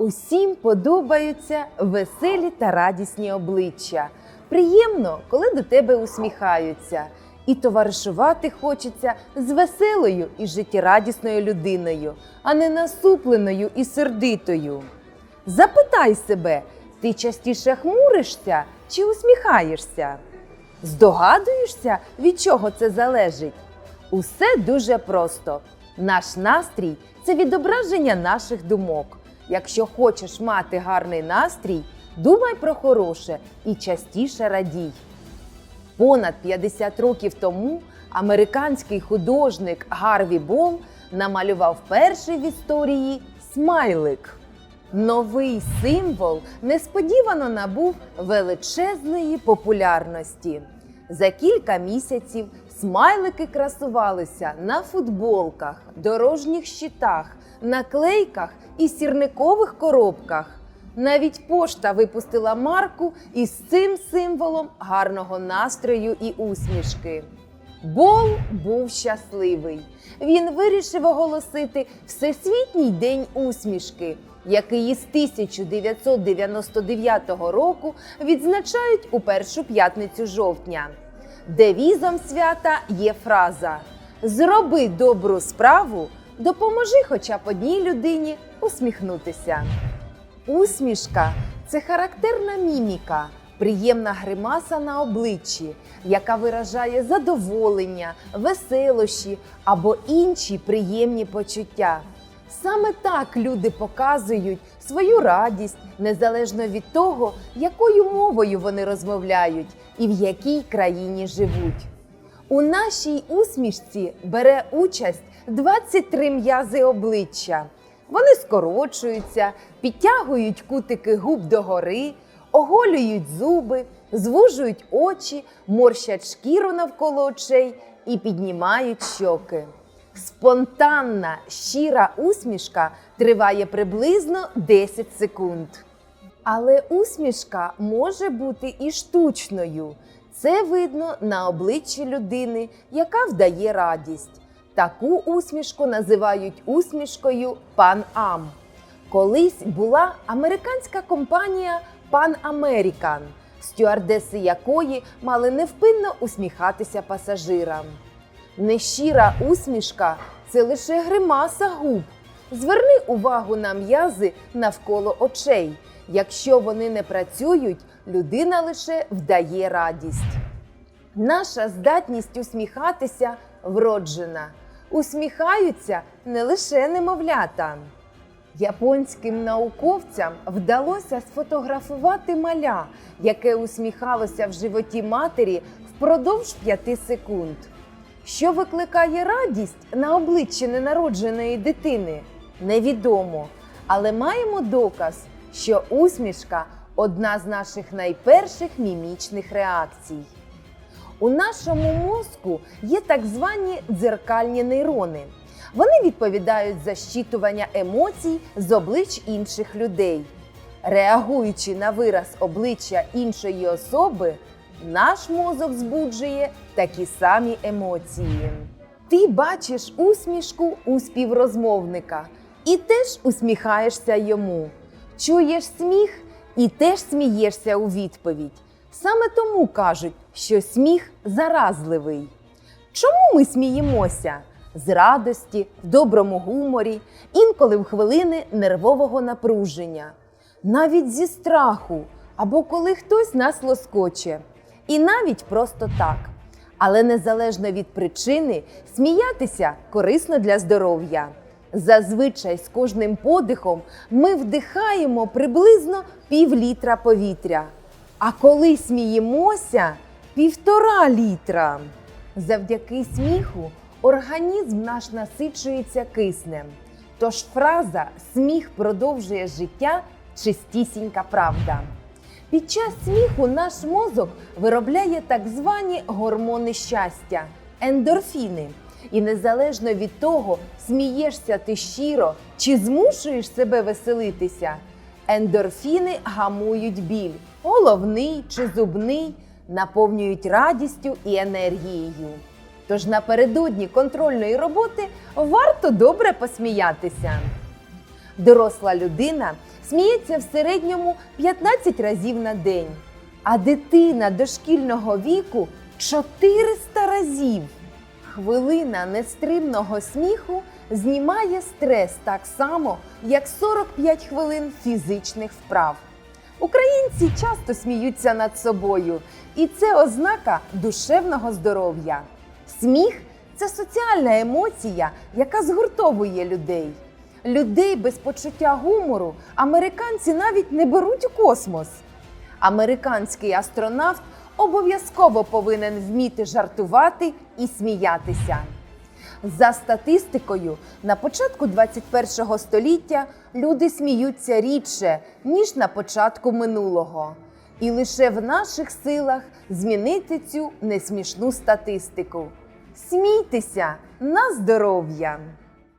Усім подобаються веселі та радісні обличчя. Приємно, коли до тебе усміхаються, і товаришувати хочеться з веселою і життєрадісною людиною, а не насупленою і сердитою. Запитай себе, ти частіше хмуришся чи усміхаєшся? Здогадуєшся, від чого це залежить? Усе дуже просто. Наш настрій це відображення наших думок. Якщо хочеш мати гарний настрій, думай про хороше і частіше радій. Понад 50 років тому американський художник Гарві Бол намалював перший в історії смайлик. Новий символ несподівано набув величезної популярності. За кілька місяців смайлики красувалися на футболках, дорожніх щитах, наклейках і сірникових коробках. Навіть пошта випустила марку із цим символом гарного настрою і усмішки. Бол був щасливий. Він вирішив оголосити Всесвітній день усмішки, який із 1999 року відзначають у першу п'ятницю жовтня. Девізом свята є фраза Зроби добру справу, допоможи хоча б одній людині усміхнутися. Усмішка це характерна міміка, приємна гримаса на обличчі, яка виражає задоволення, веселощі або інші приємні почуття. Саме так люди показують свою радість незалежно від того, якою мовою вони розмовляють і в якій країні живуть. У нашій усмішці бере участь 23 м'язи обличчя. Вони скорочуються, підтягують кутики губ догори, оголюють зуби, звужують очі, морщать шкіру навколо очей і піднімають щоки. Спонтанна, щира усмішка триває приблизно 10 секунд. Але усмішка може бути і штучною. Це видно на обличчі людини, яка вдає радість. Таку усмішку називають усмішкою Pan Am. Колись була американська компанія Pan American, стюардеси якої мали невпинно усміхатися пасажирам. Нещира усмішка це лише гримаса губ. Зверни увагу на м'язи навколо очей. Якщо вони не працюють, людина лише вдає радість. Наша здатність усміхатися вроджена. Усміхаються не лише немовлята. Японським науковцям вдалося сфотографувати маля, яке усміхалося в животі матері впродовж 5 секунд. Що викликає радість на обличчі ненародженої дитини, невідомо. Але маємо доказ, що усмішка одна з наших найперших мімічних реакцій. У нашому мозку є так звані дзеркальні нейрони. Вони відповідають за щитування емоцій з облич інших людей. Реагуючи на вираз обличчя іншої особи, наш мозок збуджує такі самі емоції. Ти бачиш усмішку у співрозмовника і теж усміхаєшся йому. Чуєш сміх і теж смієшся у відповідь. Саме тому кажуть, що сміх заразливий. Чому ми сміємося? З радості, в доброму гуморі, інколи в хвилини нервового напруження, навіть зі страху, або коли хтось нас лоскоче, і навіть просто так. Але незалежно від причини, сміятися корисно для здоров'я. Зазвичай з кожним подихом ми вдихаємо приблизно пів літра повітря. А коли сміємося півтора літра. Завдяки сміху організм наш насичується киснем. Тож фраза сміх продовжує життя чистісінька правда. Під час сміху наш мозок виробляє так звані гормони щастя ендорфіни. І незалежно від того, смієшся ти щиро чи змушуєш себе веселитися, ендорфіни гамують біль, головний чи зубний, наповнюють радістю і енергією. Тож напередодні контрольної роботи варто добре посміятися. Доросла людина сміється в середньому 15 разів на день, а дитина дошкільного віку 400 разів. Хвилина нестримного сміху знімає стрес так само, як 45 хвилин фізичних вправ. Українці часто сміються над собою, і це ознака душевного здоров'я. Сміх це соціальна емоція, яка згуртовує людей. Людей без почуття гумору американці навіть не беруть у космос. Американський астронавт обов'язково повинен вміти жартувати і сміятися. За статистикою, на початку 21 століття люди сміються рідше, ніж на початку минулого. І лише в наших силах змінити цю несмішну статистику. Смійтеся на здоров'я!